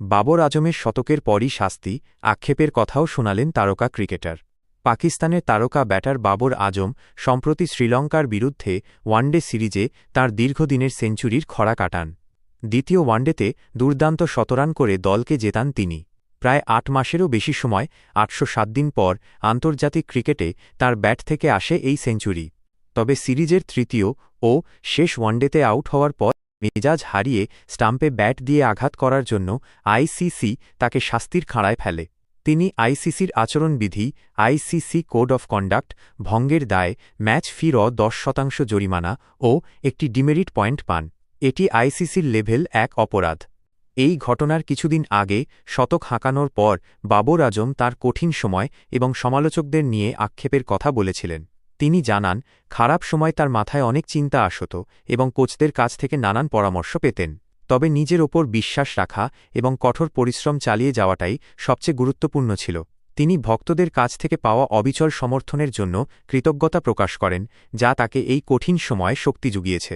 বাবর আজমের শতকের পরই শাস্তি, আক্ষেপের কথাও শোনালেন তারকা ক্রিকেটার। পাকিস্তানের তারকা ব্যাটার বাবর আজম, সম্প্রতি শ্রীলঙ্কার বিরুদ্ধে ওয়ানডে সিরিজে তার দীর্ঘদিনের সেঞ্চুরির খরা কাটান। দ্বিতীয় ওয়ানডেতে দুর্দান্ত শতরান করে দলকে জেতান তিনি। প্রায় আট মাসেরও বেশি সময়, আটশো সাত দিন পর আন্তর্জাতিক ক্রিকেটে তার ব্যাট থেকে আসে এই সেঞ্চুরি। তবে সিরিজের তৃতীয় ও শেষ ওয়ানডেতে আউট হওয়ার পর মেজাজ হারিয়ে স্টাম্পে ব্যাট দিয়ে আঘাত করার জন্য আইসিসি তাকে শাস্তির খাঁড়ায় ফেলে। তিনি আইসিসির আচরণবিধি আইসিসি কোড অফ কন্ডাক্ট, ভঙ্গের দায়ে, ম্যাচ ফির দশ শতাংশ জরিমানা ও একটি ডিমেরিট পয়েন্ট পান। এটি আইসিসির লেভেল এক অপরাধ। এই ঘটনার কিছুদিন আগে শতক হাঁকানোর পর বাবর আজম তার কঠিন সময় এবং সমালোচকদের নিয়ে আক্ষেপের কথা বলেছিলেন। তিনি জানান, খারাপ সময় তার মাথায় অনেক চিন্তা আসত এবং কোচদের কাছ থেকে নানান পরামর্শ পেতেন। তবে নিজের ওপর বিশ্বাস রাখা এবং কঠোর পরিশ্রম চালিয়ে যাওয়াটাই সবচেয়ে গুরুত্বপূর্ণ ছিল। তিনি ভক্তদের কাছ থেকে পাওয়া অবিচল সমর্থনের জন্য কৃতজ্ঞতা প্রকাশ করেন, যা তাকে এই কঠিন সময়ে শক্তি জুগিয়েছে